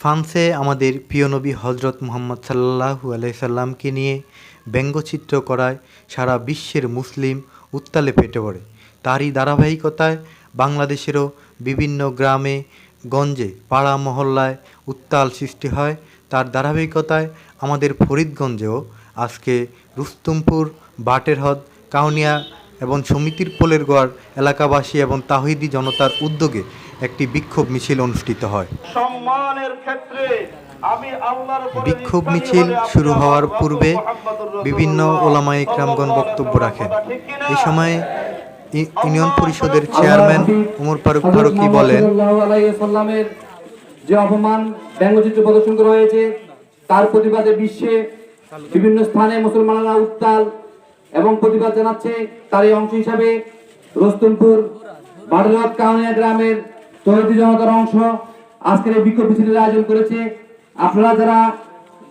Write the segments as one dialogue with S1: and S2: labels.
S1: ফ্রান্সে আমাদের প্রিয় নবী হজরত মোহাম্মদ সাল্লাহু আলাইসাল্লামকে নিয়ে ব্যঙ্গচিত্র করায় সারা বিশ্বের মুসলিম উত্তালে ফেটে পড়ে। তারই ধারাবাহিকতায় বাংলাদেশেরও বিভিন্ন গ্রামে, গঞ্জে, পাড়া মহল্লায় উত্তাল সৃষ্টি হয়। তার ধারাবাহিকতায় আমাদের ফরিদগঞ্জেও আজকে রুস্তুমপুর বাটেরহদ কাউনিয়া এবং সমিতির পোলের গড় এলাকাবাসী এবং তাহিদি জনতার উদ্যোগে একটি বিক্ষোভ মিছিল অনুষ্ঠিত হয়।
S2: সম্মানের ক্ষেত্রে আমি আল্লাহর উপরে
S1: বিক্ষোভ মিছিল শুরু হওয়ার পূর্বে বিভিন্ন ওলামায়ে ইকরামগণ বক্তব্য রাখেন। এ সময় ইউনিয়ন পরিষদের চেয়ারম্যান উমর ফারুক ফারুকি বলেন
S3: যে অপমান ব্যঙ্গচিত্র প্রদর্শন করা হয়েছে তার প্রতিবাদে বিশ্বে বিভিন্ন স্থানে মুসলমানরা উত্তাল এবং প্রতিবাদ জানাচ্ছে। তার এই অংশ হিসাবে রস্তমপুর বাডরাত কাউনিয়া গ্রামের তৈরি জনতার অংশ আজকের এই বিক্ষোভ মিছিলের আয়োজন করেছে। আপনারা যারা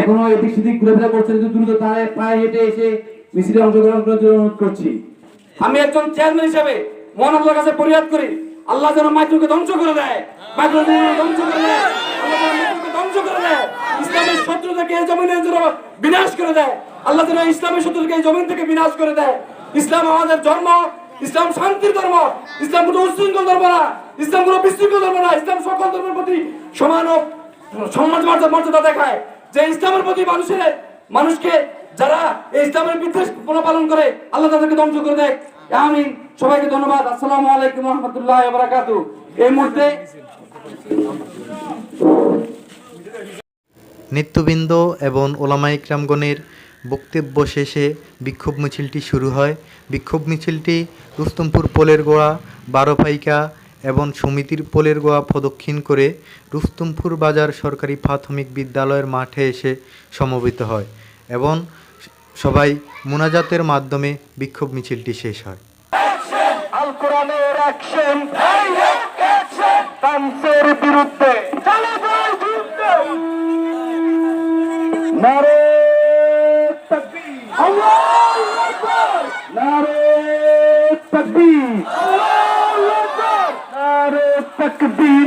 S3: এখনও এদিক সেদিক ঘুরেফেরা করছেন দ্রুত তারা পায়ে হেঁটে এসে মিছিলে অংশগ্রহণ করার জন্য অনুরোধ করছি।
S4: আমি একজন চেয়ারম্যান হিসেবে মহান আল্লাহর কাছে ফরিয়াদ করি, আল্লাহ যেন মাইক্রোকে ধ্বংস করে দেয়। মাইক্রোকে ধ্বংস করে দেয় মাইক্রোকে ধ্বংস করে দেয়। ইসলামের যেন বিনাশ করে দেয়। আল্লাহ ইসলামের শত্রুকে এই জমিন থেকে বিনাশ করে দেয়। ইসলাম আমাদের ধর্ম ইসলাম শান্তির ধর্ম, ইসলাম কোনো উশৃঙ্খল ধর্ম না, ইসলাম কোনো বিশৃঙ্খল ধর্ম না, ইসলাম সকল ধর্মের প্রতি সমান সম্মান মর্যাদা দেখায়। যে ইসলামের প্রতি মানুষের মানুষকে যারা এই ইসলামের বিদ্বেষ পালন করে, আল্লাহ তাদেরকে ধ্বংস করে দেয় আমি সবাইকে ধন্যবাদ। আসসালামু আলাইকুম রহমতুল্লাহ বারাকাতু এই মুহূর্তে
S1: নেতৃবৃন্দ এবং ওলামা ইকরামগণের বক্তব্য শেষে বিক্ষোভ মিছিলটি শুরু হয়। বিক্ষোভ মিছিলটি রুস্তমপুর পোলের গোড়া বারোপাইকা এবং সমিতির পোলের গোয়া প্রদক্ষিণ করে রুস্তমপুর বাজার সরকারি প্রাথমিক বিদ্যালয়ের মাঠে এসে সমবেত হয় এবং সবাই মোনাজাতের মাধ্যমে বিক্ষোভ মিছিলটি শেষ হয়।
S2: তাকবীর